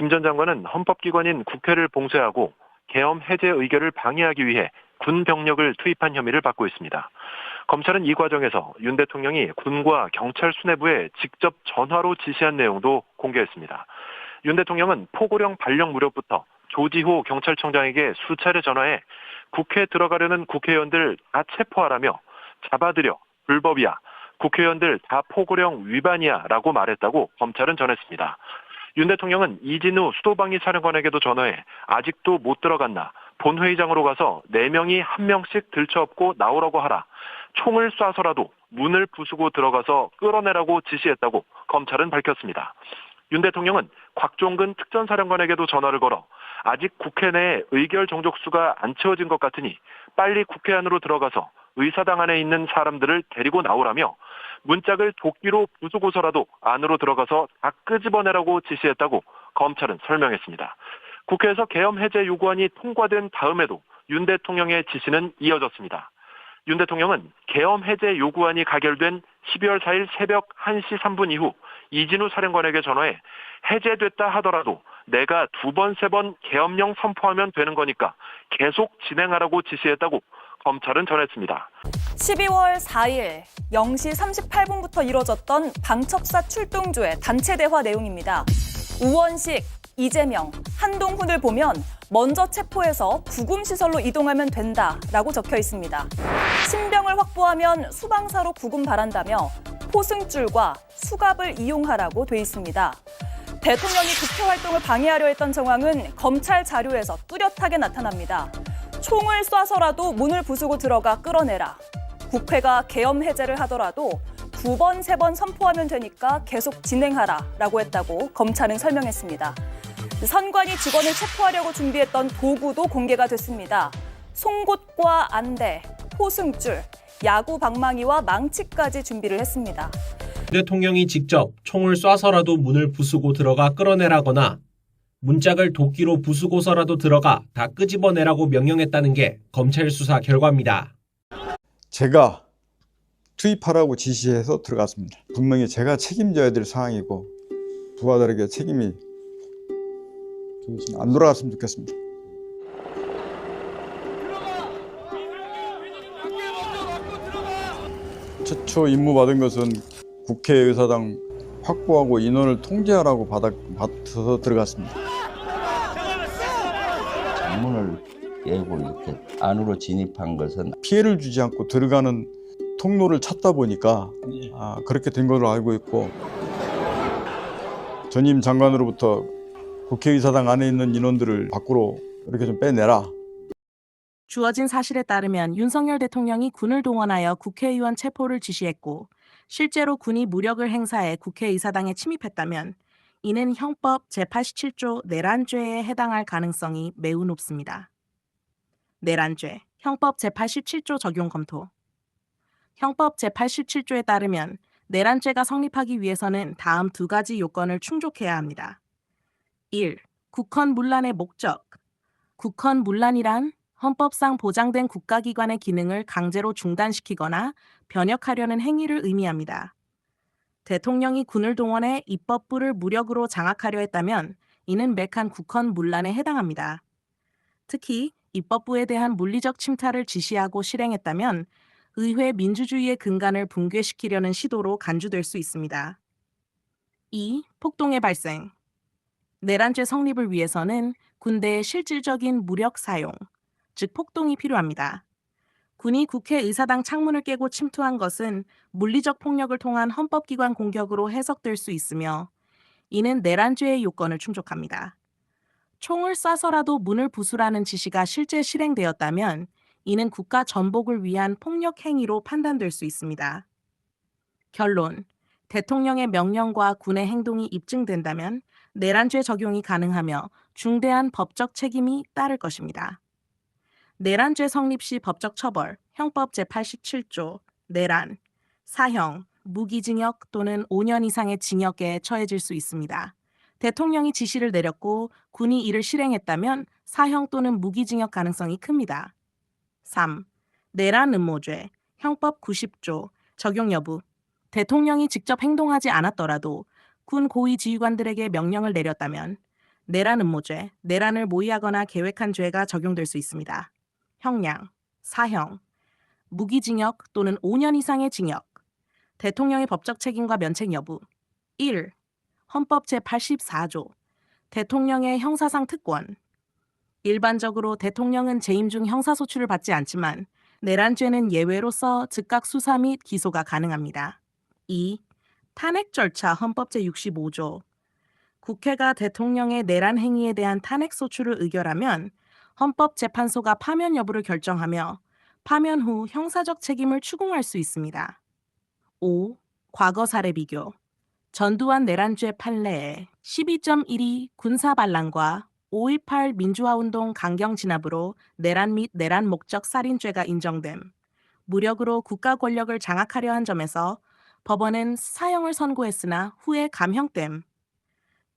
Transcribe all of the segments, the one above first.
김 전 장관은 헌법기관인 국회를 봉쇄하고 계엄 해제 의결을 방해하기 위해 군 병력을 투입한 혐의를 받고 있습니다. 검찰은 이 과정에서 윤 대통령이 군과 경찰 수뇌부에 직접 전화로 지시한 내용도 공개했습니다. 윤 대통령은 포고령 발령 무렵부터 조지호 경찰청장에게 수차례 전화해 국회에 들어가려는 국회의원들 다 체포하라며 잡아들여 불법이야 국회의원들 다 포고령 위반이야 라고 말했다고 검찰은 전했습니다. 윤 대통령은 이진우 수도방위 사령관에게도 전화해 아직도 못 들어갔나 본회의장으로 가서 4명이 한 명씩 들쳐업고 나오라고 하라 총을 쏴서라도 문을 부수고 들어가서 끌어내라고 지시했다고 검찰은 밝혔습니다. 윤 대통령은 곽종근 특전사령관에게도 전화를 걸어 아직 국회 내에 의결 정족수가 안 채워진 것 같으니 빨리 국회 안으로 들어가서 의사당 안에 있는 사람들을 데리고 나오라며 문짝을 도끼로 부수고서라도 안으로 들어가서 다 끄집어내라고 지시했다고 검찰은 설명했습니다. 국회에서 계엄 해제 요구안이 통과된 다음에도 윤 대통령의 지시는 이어졌습니다. 윤 대통령은 계엄 해제 요구안이 가결된 12월 4일 새벽 1시 3분 이후 이진우 사령관에게 전화해 해제됐다 하더라도 내가 두 번, 세 번 계엄령 선포하면 되는 거니까 계속 진행하라고 지시했다고 검찰은 전했습니다. 12월 4일 0시 38분부터 이뤄졌던 방첩사 출동조의 단체 대화 내용입니다. 우원식, 이재명, 한동훈을 보면 먼저 체포해서 구금시설로 이동하면 된다라고 적혀 있습니다. 신병을 확보하면 수방사로 구금 바란다며 포승줄과 수갑을 이용하라고 돼 있습니다. 대통령이 국회 활동을 방해하려 했던 정황은 검찰 자료에서 뚜렷하게 나타납니다. 총을 쏴서라도 문을 부수고 들어가 끌어내라. 국회가 계엄 해제를 하더라도 두 번, 세 번 선포하면 되니까 계속 진행하라 라고 했다고 검찰은 설명했습니다. 선관위 직원을 체포하려고 준비했던 도구도 공개가 됐습니다. 송곳과 안대, 포승줄, 야구 방망이와 망치까지 준비를 했습니다. 대통령이 직접 총을 쏴서라도 문을 부수고 들어가 끌어내라거나 문짝을 도끼로 부수고서라도 들어가 다 끄집어내라고 명령했다는 게 검찰 수사 결과입니다. 제가 투입하라고 지시해서 들어갔습니다. 분명히 제가 책임져야 될 상황이고 부하들에게 책임이 안 돌아갔으면 좋겠습니다. 최초 임무 받은 것은 국회의사당 확보하고 인원을 통제하라고 받아, 받아서 들어갔습니다. 장문을 깨고 이렇게 안으로 진입한 것은 피해를 주지 않고 들어가는 통로를 찾다 보니까 아, 그렇게 된 걸로 알고 있고 전임 장관으로부터 국회의사당 안에 있는 인원들을 밖으로 이렇게 좀 빼내라. 주어진 사실에 따르면 윤석열 대통령이 군을 동원하여 국회의원 체포를 지시했고 실제로 군이 무력을 행사해 국회의사당에 침입했다면 이는 형법 제87조 내란죄에 해당할 가능성이 매우 높습니다. 내란죄, 형법 제87조 적용 검토. 형법 제87조에 따르면 내란죄가 성립하기 위해서는 다음 두 가지 요건을 충족해야 합니다. 1. 국헌 문란의 목적. 국헌 문란이란 헌법상 보장된 국가기관의 기능을 강제로 중단시키거나 변혁하려는 행위를 의미합니다. 대통령이 군을 동원해 입법부를 무력으로 장악하려 했다면 이는 맥한 국헌 문란에 해당합니다. 특히 입법부에 대한 물리적 침탈을 지시하고 실행했다면 의회 민주주의의 근간을 붕괴시키려는 시도로 간주될 수 있습니다. 2. 폭동의 발생. 내란죄 성립을 위해서는 군대의 실질적인 무력 사용, 즉 폭동이 필요합니다. 군이 국회의사당 창문을 깨고 침투한 것은 물리적 폭력을 통한 헌법기관 공격으로 해석될 수 있으며 이는 내란죄의 요건을 충족합니다. 총을 쏴서라도 문을 부수라는 지시가 실제 실행되었다면 이는 국가 전복을 위한 폭력 행위로 판단될 수 있습니다. 결론. 대통령의 명령과 군의 행동이 입증된다면 내란죄 적용이 가능하며 중대한 법적 책임이 따를 것입니다. 내란죄 성립 시 법적 처벌, 형법 제87조, 내란, 사형, 무기징역 또는 5년 이상의 징역에 처해질 수 있습니다. 대통령이 지시를 내렸고 군이 이를 실행했다면 사형 또는 무기징역 가능성이 큽니다. 3. 내란 음모죄, 형법 90조, 적용 여부. 대통령이 직접 행동하지 않았더라도 군 고위 지휘관들에게 명령을 내렸다면 내란 음모죄, 내란을 모의하거나 계획한 죄가 적용될 수 있습니다. 형량, 사형, 무기징역 또는 5년 이상의 징역, 대통령의 법적 책임과 면책 여부. 1. 헌법 제84조 대통령의 형사상 특권 일반적으로 대통령은 재임 중 형사소출을 받지 않지만 내란죄는 예외로서 즉각 수사 및 기소가 가능합니다. 2. 탄핵 절차 헌법 제65조 국회가 대통령의 내란 행위에 대한 탄핵 소추를 의결하면 헌법재판소가 파면 여부를 결정하며 파면 후 형사적 책임을 추궁할 수 있습니다. 5. 과거 사례 비교 전두환 내란죄 판례에 12.12 군사 반란과 5.18 민주화운동 강경 진압으로 내란 및 내란 목적 살인죄가 인정됨. 무력으로 국가 권력을 장악하려 한 점에서 법원은 사형을 선고했으나 후에 감형됨.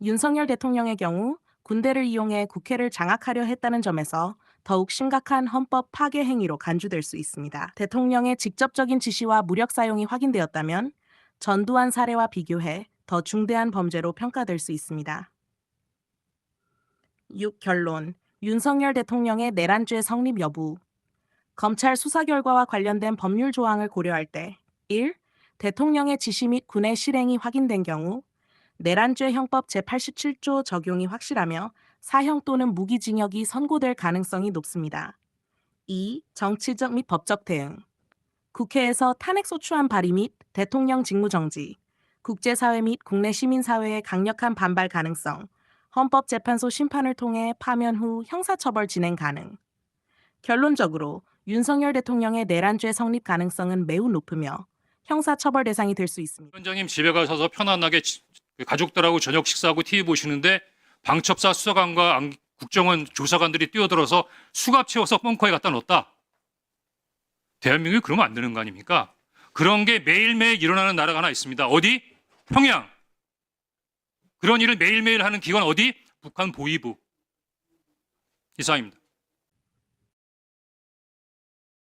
윤석열 대통령의 경우 군대를 이용해 국회를 장악하려 했다는 점에서 더욱 심각한 헌법 파괴 행위로 간주될 수 있습니다. 대통령의 직접적인 지시와 무력 사용이 확인되었다면 전두환 사례와 비교해 더 중대한 범죄로 평가될 수 있습니다. 6. 결론 윤석열 대통령의 내란죄 성립 여부 검찰 수사 결과와 관련된 법률 조항을 고려할 때 1. 대통령의 지시 및 군의 실행이 확인된 경우 내란죄 형법 제87조 적용이 확실하며 사형 또는 무기징역이 선고될 가능성이 높습니다. 2. 정치적 및 법적 대응 국회에서 탄핵소추안 발의 및 대통령 직무정지, 국제사회 및 국내 시민사회의 강력한 반발 가능성, 헌법재판소 심판을 통해 파면 후 형사처벌 진행 가능. 결론적으로 윤석열 대통령의 내란죄 성립 가능성은 매우 높으며 형사처벌 대상이 될 수 있습니다. 위원장님 집에 가셔서 편안하게 지- 그 가족들하고 저녁 식사하고 TV 보시는데 방첩사 수사관과 안- 국정원 조사관들이 뛰어들어서 수갑 채워서 벙커에 갖다 넣었다. 대한민국이 그러면 안 되는 거 아닙니까? 그런 게 매일매일 일어나는 나라가 하나 있습니다. 어디? 평양. 그런 일을 매일매일 하는 기관 어디? 북한 보위부. 이상입니다.